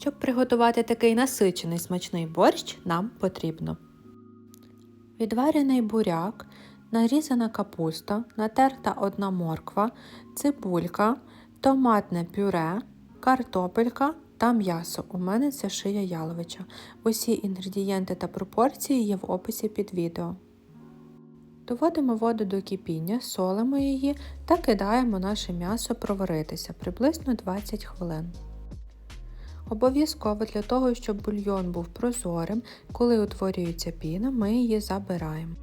Щоб приготувати такий насичений смачний борщ, нам потрібно відварений буряк, нарізана капуста, натерта одна морква, цибулька, томатне пюре, картопелька та м'ясо. У мене це шия яловича. Усі інгредієнти та пропорції є в описі під відео. Доводимо воду до кипіння, солимо її та кидаємо наше м'ясо проваритися приблизно 20 хвилин. Обов'язково для того, щоб бульйон був прозорим, коли утворюється піна, ми її забираємо.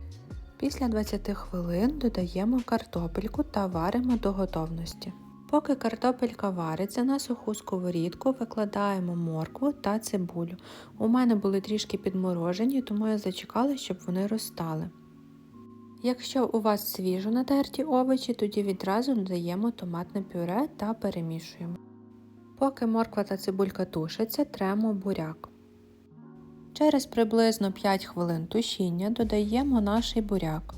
Після 20 хвилин додаємо картопельку та варимо до готовності. Поки картопелька вариться на суху сковорідку, викладаємо моркву та цибулю. У мене були трішки підморожені, тому я зачекала, щоб вони розстали. Якщо у вас свіжо натерті овочі, тоді відразу додаємо томатне пюре та перемішуємо. Поки морква та цибулька тушаться, тремо буряк. Через приблизно 5 хвилин тушіння додаємо наш буряк.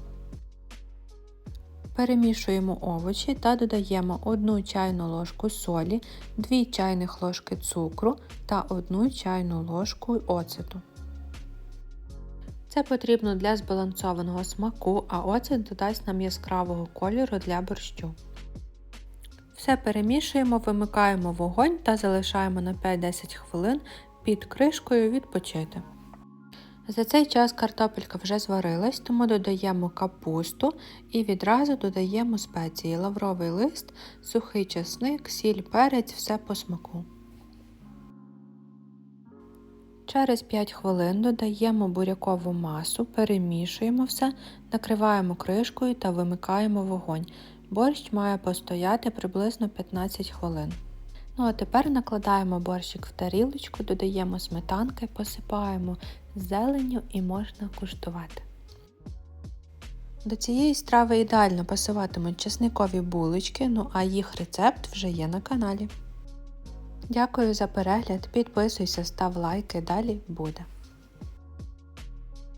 Перемішуємо овочі та додаємо 1 чайну ложку солі, 2 чайних ложки цукру та 1 чайну ложку оцету. Це потрібно для збалансованого смаку, а оцет додасть нам яскравого кольору для борщу. Все перемішуємо, вимикаємо вогонь та залишаємо на 5-10 хвилин під кришкою відпочити. За цей час картопелька вже зварилась, тому додаємо капусту і відразу додаємо спеції лавровий лист, сухий чесник, сіль, перець, все по смаку. Через 5 хвилин додаємо бурякову масу, перемішуємо все, накриваємо кришкою та вимикаємо вогонь. Борщ має постояти приблизно 15 хвилин. Ну а тепер накладаємо борщик в тарілочку, додаємо сметанки, посипаємо зеленню і можна куштувати. До цієї страви ідеально пасуватимуть чесникові булочки, ну а їх рецепт вже є на каналі. Дякую за перегляд, підписуйся, став лайки, далі буде.